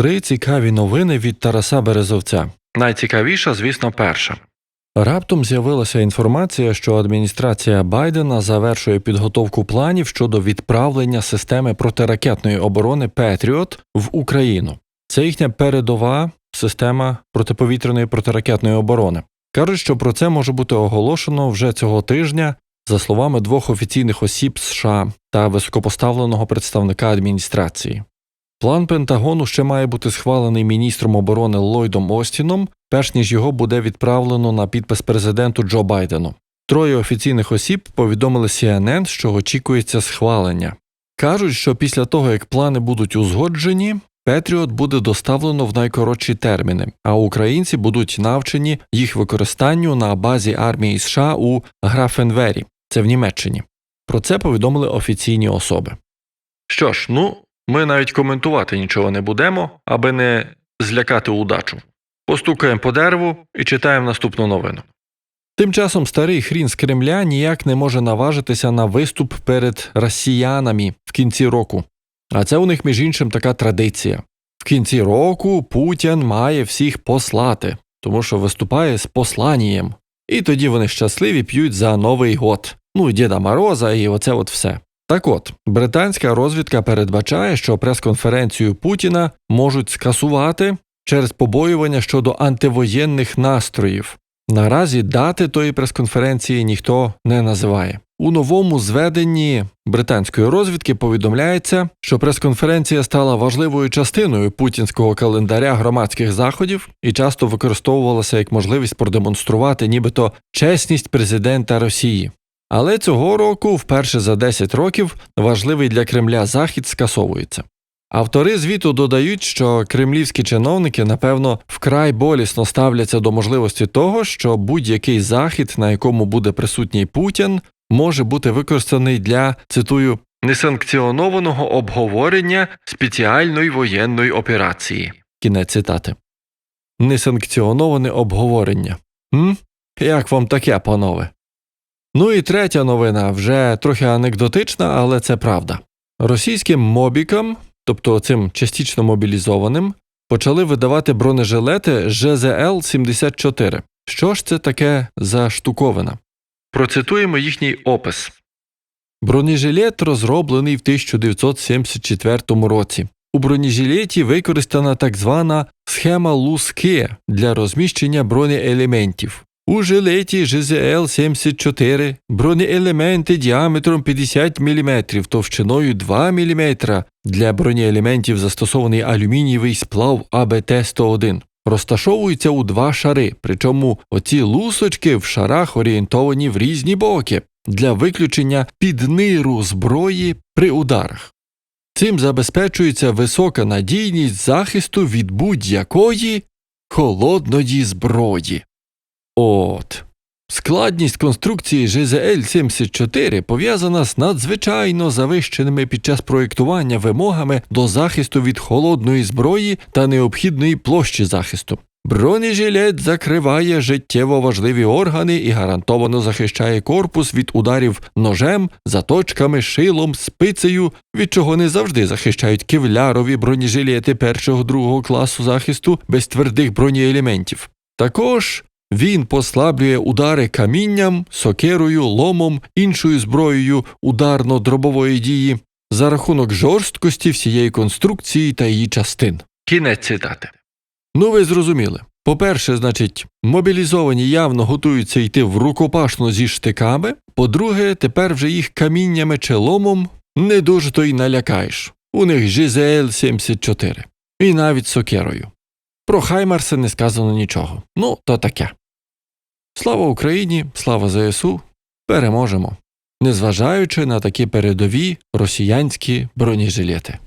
Три цікаві новини від Тараса Березовця. Найцікавіша, звісно, перша. Раптом з'явилася інформація, що адміністрація Байдена завершує підготовку планів щодо відправлення системи протиракетної оборони Петріот в Україну. Це їхня передова система протиповітряної протиракетної оборони. Кажуть, що про це може бути оголошено вже цього тижня, за словами двох офіційних осіб США та високопоставленого представника адміністрації. План Пентагону ще має бути схвалений міністром оборони Ллойдом Остіном, перш ніж його буде відправлено на підпис президенту Джо Байдену. Троє офіційних осіб повідомили CNN, що очікується схвалення. Кажуть, що після того, як плани будуть узгоджені, Петріот буде доставлено в найкоротші терміни, а українці будуть навчені їх використанню на базі армії США у Графенвері, це в Німеччині. Про це повідомили офіційні особи. Що ж, ну, ми навіть коментувати нічого не будемо, аби не злякати удачу. Постукаємо по дереву і читаємо наступну новину. Тим часом старий хрін з Кремля ніяк не може наважитися на виступ перед росіянами в кінці року. А це у них, між іншим, така традиція. В кінці року Путін має всіх послати, тому що виступає з посланням. І тоді вони щасливі п'ють за Новий год. Ну, і Діда Мороза, і оце от все. Так от, британська розвідка передбачає, що прес-конференцію Путіна можуть скасувати через побоювання щодо антивоєнних настроїв. Наразі дати тої прес-конференції ніхто не називає. У новому зведенні британської розвідки повідомляється, що прес-конференція стала важливою частиною путінського календаря громадських заходів і часто використовувалася як можливість продемонструвати нібито чесність президента Росії. Але цього року, вперше за 10 років, важливий для Кремля захід скасовується. Автори звіту додають, що кремлівські чиновники, напевно, вкрай болісно ставляться до можливості того, що будь-який захід, на якому буде присутній Путін, може бути використаний для цитую несанкціонованого обговорення спеціальної воєнної операції. Кінець цитати. Несанкціоноване обговорення. М? Як вам таке, панове? Ну і третя новина вже трохи анекдотична, але це правда. Російським мобікам, тобто цим частично мобілізованим, почали видавати бронежилети ЖЗЛ-74. Що ж це таке за штуковина? Процитуємо їхній опис. Бронежилет розроблений в 1974 році. У бронежилеті використана так звана схема Луске для розміщення бронеелементів. У жилеті ЖЗЛ-74 бронеелементи діаметром 50 мм, товщиною 2 мм. Для бронеелементів застосований алюмінієвий сплав АБТ-101. Розташовуються у два шари, причому оці лусочки в шарах орієнтовані в різні боки для виключення підниру зброї при ударах. Цим забезпечується висока надійність захисту від будь-якої холодної зброї. От. Складність конструкції ЖЗЛ-74 пов'язана з надзвичайно завищеними під час проєктування вимогами до захисту від холодної зброї та необхідної площі захисту. Бронежилет закриває життєво важливі органи і гарантовано захищає корпус від ударів ножем, заточками, шилом, спицею, від чого не завжди захищають кевлярові бронежилети першого другого класу захисту без твердих бронеелементів. Також він послаблює удари камінням, сокирою, ломом, іншою зброєю ударно-дробової дії за рахунок жорсткості всієї конструкції та її частин. Кінець цитати. Ну, ви зрозуміли. По-перше, значить, мобілізовані явно готуються йти в рукопашну зі штиками. По-друге, тепер вже їх каміннями чи ломом не дуже то й налякаєш. У них ЖЗЛ-74. І навіть сокирою. Про Хаймарси не сказано нічого. Ну, то таке. Слава Україні, слава ЗСУ, переможемо, незважаючи на такі передові росіянські бронежилети.